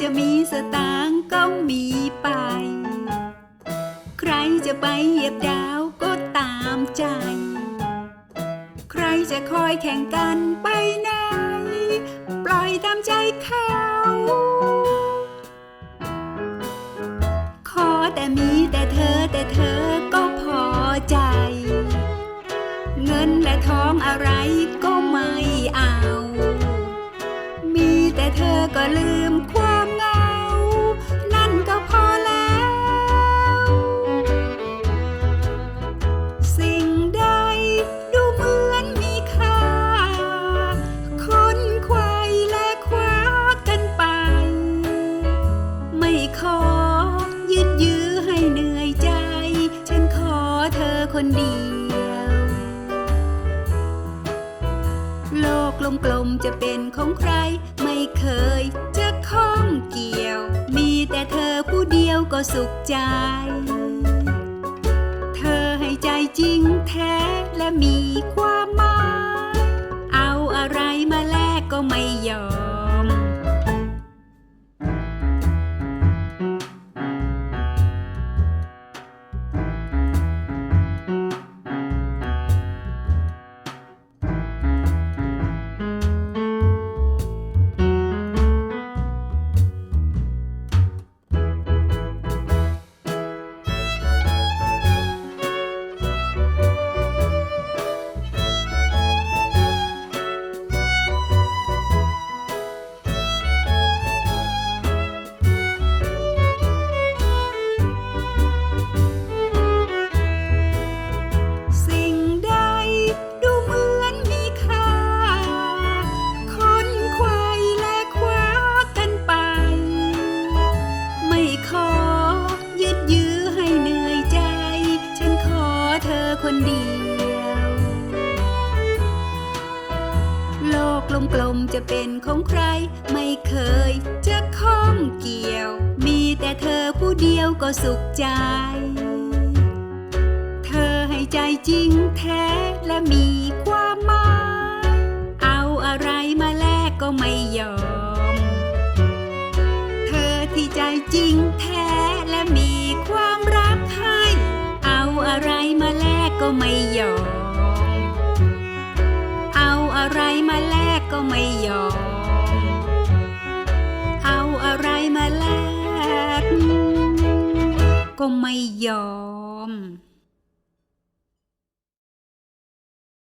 จะมีสตางค์ก็มีไป ใครจะไปเหยียบดาวก็ตามใจ ใครจะคอยแข่งกันไปไหน ปล่อยตามใจเขา ขอแต่มีแต่เธอแต่เธอก็พอใจ เงินและทองอะไรก็ไม่เอา มีแต่เธอก็ลืมคว ขอ ยืดยื้อให้เหนื่อยใจ ฉันขอเธอคนเดียว โลกกลมๆจะเป็นของใคร ไม่เคยจะข้องเกี่ยว มีแต่เธอผู้เดียวก็สุขใจ เธอให้ใจจริงแท้และมีความ คนเดียว โลกกลมๆจะเป็นของใคร ไม่เคยจะข้องเกี่ยว มีแต่เธอผู้เดียวก็สุขใจ เธอให้ใจจริงแท้และมีความหมาย เอาอะไรมาแลกก็ไม่ยอม เธอที่ใจจริงแท้และมีความ ก็ไม่ยอม เอาอะไรมาแลกก็ไม่ยอม เอาอะไรมาแลกก็ไม่ยอม